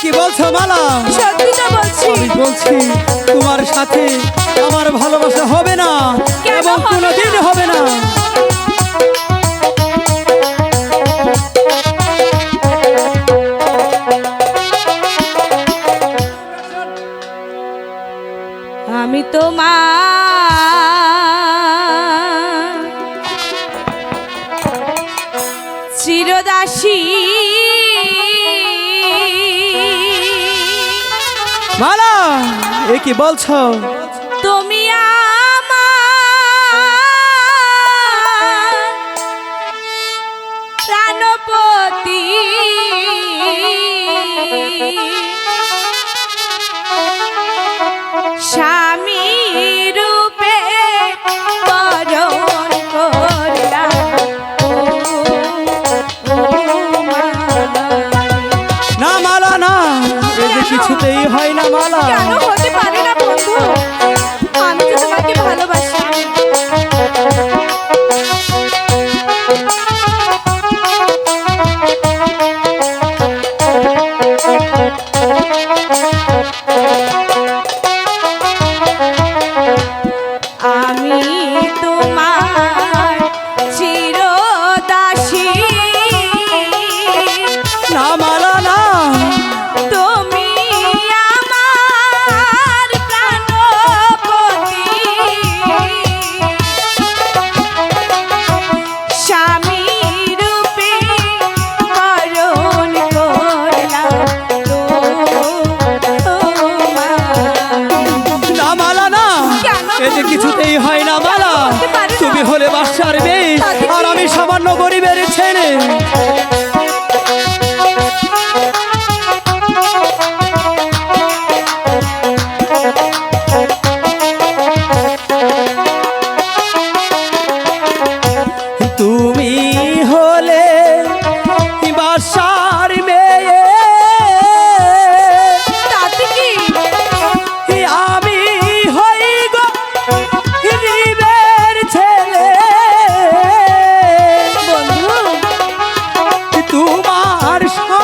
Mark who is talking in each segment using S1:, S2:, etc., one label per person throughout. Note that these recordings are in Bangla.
S1: কি বলছো মালা?
S2: সত্যিটা বলছি।
S1: আমি বলছি তোমার সাথে আমার ভালোবাসা হবে না এবং কোনোদিন হবে না।
S2: আমি তোমার চিরদাসী
S1: মালা এ কি বলছ?
S2: তুমি প্রাণপতি।
S1: হয় না মালা এই হয় না মালা। তুমি হলে বাসার মেয়ে। আর আমি সামান্য গরিবের ছেলে।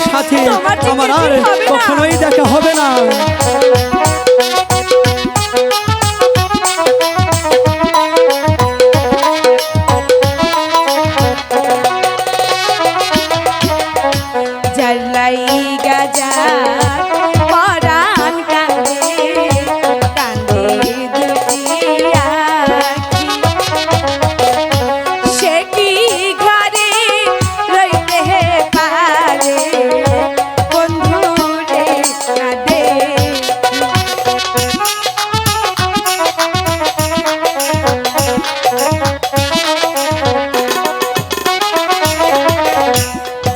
S1: সাথে আমার আর কখনোই দেখা হবে না।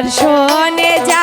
S1: দর্শনে যা